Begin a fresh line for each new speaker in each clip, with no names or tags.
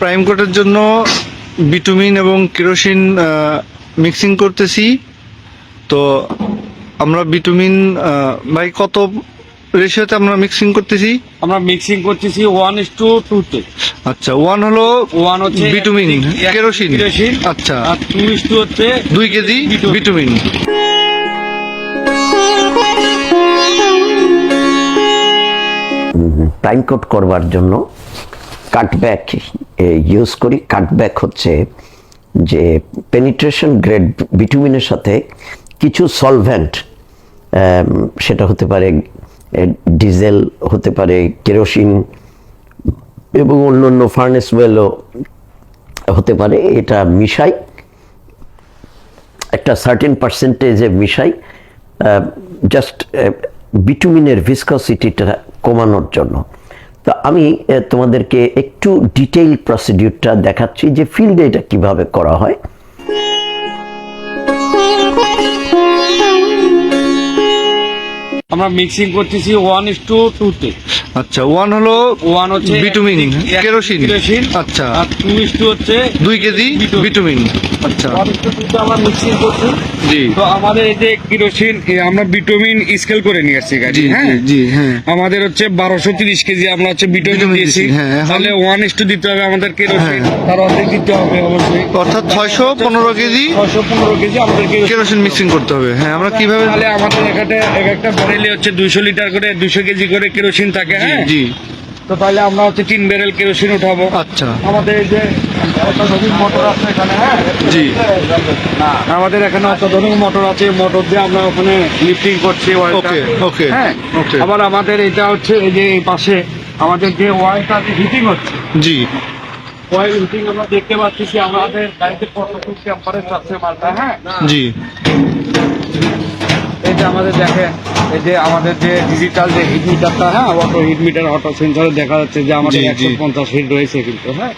Prime কোটের জন্য bitumen এবং কেরোসিন মিক্সিং করতেছি। তো আমরা বিটুমিন ভাই কত রেশিওতে আমরা মিক্সিং করতেছি?
আমরা মিক্সিং করতেছি ওয়ান ইস টু টু তে।
আচ্ছা ওয়ান হলো
ওয়ান হচ্ছে
বিটুমিন কেরোসিন
কেরোসিন
আচ্ছা।
আর টু ইস টু হচ্ছে
দুই KG
bitumen.
Bitumen
time coat করবার জন্য কাটব্যাক ইউজ করি। কাটব্যাক হচ্ছে যে পেনিট্রেশন গ্রেড বিটুমিনের সাথে কিছু সলভেন্ট সেটা হতে পারে ডিজেল হতে পারে কেরোসিন এবং অন্য অন্য ফার্নেস ওয়েলও হতে পারে। এটা মিশাই একটা সার্টেন পার্সেন্টেজে মিশাই জাস্ট বিটুমিনের ভিসকসিটিটা কমানোর জন্য। তো আমি তোমাদেরকে একটু ডিটেইল প্রসিডিউরটা দেখাচ্ছি যে ফিল্ডে এটা কীভাবে করা হয়।
আমরা মিক্সিং করতেছি ওয়ান ইস টু টু তে
আচ্ছা ওয়ান হলো
ওয়ান হচ্ছে
বিটুমিন কেরোসিন।
কেরোসিন
আচ্ছা।
আর টু ইস টু হচ্ছে
দুই কেজি
বিটুমিন।
বিটুমিন আচ্ছা।
আমরা মিক্সিং করছি।
জি।
তো আমাদের এই যে কেরোসিন আমরা বিটামিন স্কেল করে নিয়ে আসছি গাড়ি হ্যাঁ?
জি হ্যাঁ।
আমাদের হচ্ছে বারোশো তিরিশ কেজি আমরা হচ্ছে বিটামিন দিয়েছি।
হ্যাঁ,
তাহলে ওয়ান ইস টু দিতে হবে আমাদের কেরোসিন
হ্যাঁ।
তার অর্ধেক দিতে হবে অবশ্যই।
অর্থাৎ ছয়শো পনেরো কেজি
ছয়শো পনেরো কেজি আমাদের
কেরোসিন মিক্সিং করতে হবে। হ্যাঁ আমরা কীভাবে
তাহলে আমাদের এখানে এক একটা ব্যারেলে হচ্ছে দুইশো লিটার করে দুইশো কেজি করে কেরোসিন থাকে। হ্যাঁ।
জি।
তো তাহলে আমরা হচ্ছে তিন ব্যারেল কেরোসিন উঠাবো।
আচ্ছা।
আমাদের এই যে অত্যাধুনিক মোটর আছে এখানে হ্যাঁ?
জি।
আমাদের এখানে অত্যাধুনিক মোটর আছে মোটর দিয়ে আমরা ওখানে লিফটিং করছি।
ওকে ওকে
হ্যাঁ?
ওকে
আবার আমাদের এটা হচ্ছে এই যে এই পাশে আমাদের যে ওয়াইলটা হিটিং হচ্ছে।
জি।
ওয়াইল হিটিং আমরা দেখতে পাচ্ছি যে আমাদের গাড়িতে কতটুকু টেম্পারেচার আছে মালটা হ্যাঁ?
জি।
যে আমাদের দেখে এই যে আমাদের যে ডিজিটাল যে হিট মিটারটা হ্যাঁ অটো হিট মিটার অটো সেন্সরে দেখা যাচ্ছে যে আমাদের
জি, জি।
একশো পঞ্চাশ হিট রয়েছে কিন্তু হ্যাঁ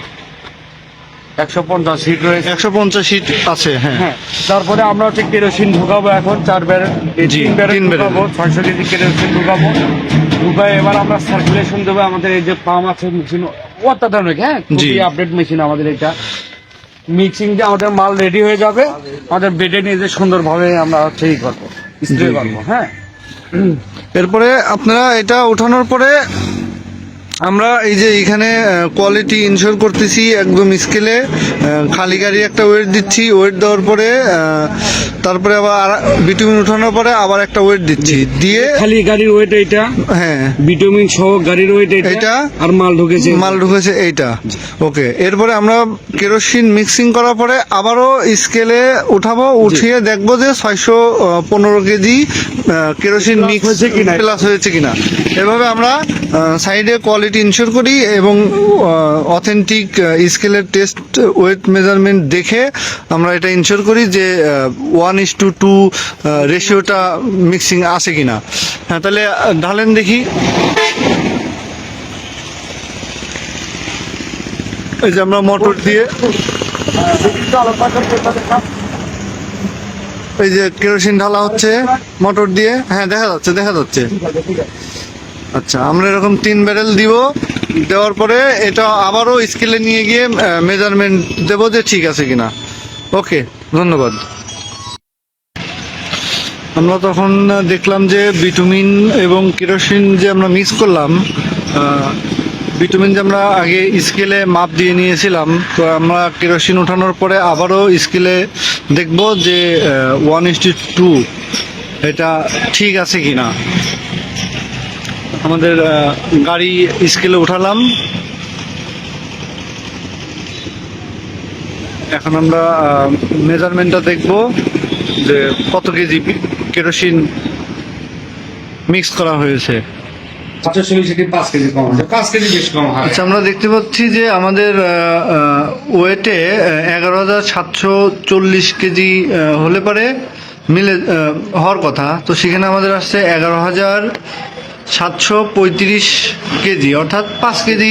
একশো পঞ্চাশ হিট রয়েছে
একশো পঞ্চাশ সিট আছে হ্যাঁ
হ্যাঁ তারপরে আমরা হচ্ছে কেরোসিন ঢুকাবো এখন চার ব্যারেল এই
জি,
তিন ব্যারেল
তিন ব্যারেল।
ঢুকাবো ছয়শো কেজি কেরোসিন ঢুকাবো ঢুকাই এবার আমরা সার্কুলেশন দেবো আমাদের এই যে পাম্প আছে মেশিন অত্যাধুনিক হ্যাঁ
জি।
খুবই আপডেট মেশিন আমাদের এটা মিক্সিং যে আমাদের মাল রেডি হয়ে যাবে আমাদের বেডে নিয়ে যে সুন্দরভাবে আমরা হচ্ছে ই করব স্প্রে। করব হ্যাঁ
এরপরে আপনারা এটা উঠানোর পরে আমরা এই যে এখানে কোয়ালিটি ইনশোর করতেছি একদম স্কেলে খালি গাড়ি একটা ওয়েট দিচ্ছি। ওয়েট দেওয়ার পরে তারপরে আবার বিটুমিন উঠানোর পরে আবার একটা ওয়েট দিচ্ছি। দিয়ে
খালি গাড়ির ওয়েট এইটা
হ্যাঁ।
ভিটামিন সহ গাড়ির ওয়েট
এটা?
আর মাল ঢুকেছে
মাল ঢুকেছে এইটা। ওকে এরপরে আমরা কেরোসিন মিক্সিং করার পরে আবারও স্কেলে উঠাবো উঠিয়ে দেখব যে ছয়শো পনেরো কেজি কেরোসিন মিক্স
হয়েছে কিনা।
প্লাস হয়েছে কিনা। এভাবে আমরা সাইডে কোয়ালিটি ইনশোর করি এবং অথেন্টিক স্কেলের টেস্ট ওয়েট মেজারমেন্ট দেখে আমরা এটা ইনশোর করি যে ওয়ান ইস টু টু রেশিওটা মিক্সিং আছে কিনা? হ্যাঁ তাহলে ঢালেন দেখি। এই যে আমরা মোটর দিয়ে এই যে কেরোসিন ঢালা হচ্ছে মোটর দিয়ে। হ্যাঁ দেখা যাচ্ছে দেখা যাচ্ছে। আচ্ছা আমরা এরকম তিন ব্যারেল দিব। দেওয়ার পরে এটা আবারও স্কেলে নিয়ে গিয়ে মেজারমেন্ট দেবো যে ঠিক আছে কিনা। ওকে ধন্যবাদ। আমরা তখন দেখলাম যে বিটুমিন এবং কেরোসিন যে আমরা মিক্স করলাম বিটুমিন যে আমরা আগে স্কেলে মাপ দিয়ে নিয়েছিলাম, তো আমরা কেরোসিন ওঠানোর পরে আবারও স্কেলে দেখব যে ওয়ান ইস টু এটা ঠিক আছে কি না আমাদের গাড়ি স্কেলে উঠালাম। এখন আমরা মেজারমেন্টটা দেখব যে কত কেজি কেরোসিন মিক্স করা হয়েছে।
হয়।
আচ্ছা আমরা দেখতে পাচ্ছি যে আমাদের ওয়েটে এগারো হাজার সাতশো চল্লিশ কেজি হলে পারে মিলে হওয়ার কথা। তো সেখানে আমাদের আসছে এগারো হাজার সাতশো পঁয়ত্রিশ কেজি অর্থাৎ পাঁচ কেজি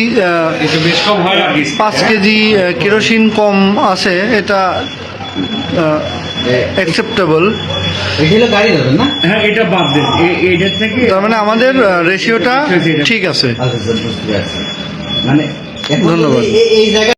হয়
পাঁচ কেজি কেরোসিন কম আছে। এটা অ্যাকসেপ্টেবল
এগুলো গাড়ি ধরেন না?
হ্যাঁ এটা বাদ দেন। এ- থেকে
তার মানে আমাদের রেশিওটা ঠিক আছে।
আচ্ছা আচ্ছা, বুঝতে পারছি। মানে
ধন্যবাদ।
এই- এই জায়গায়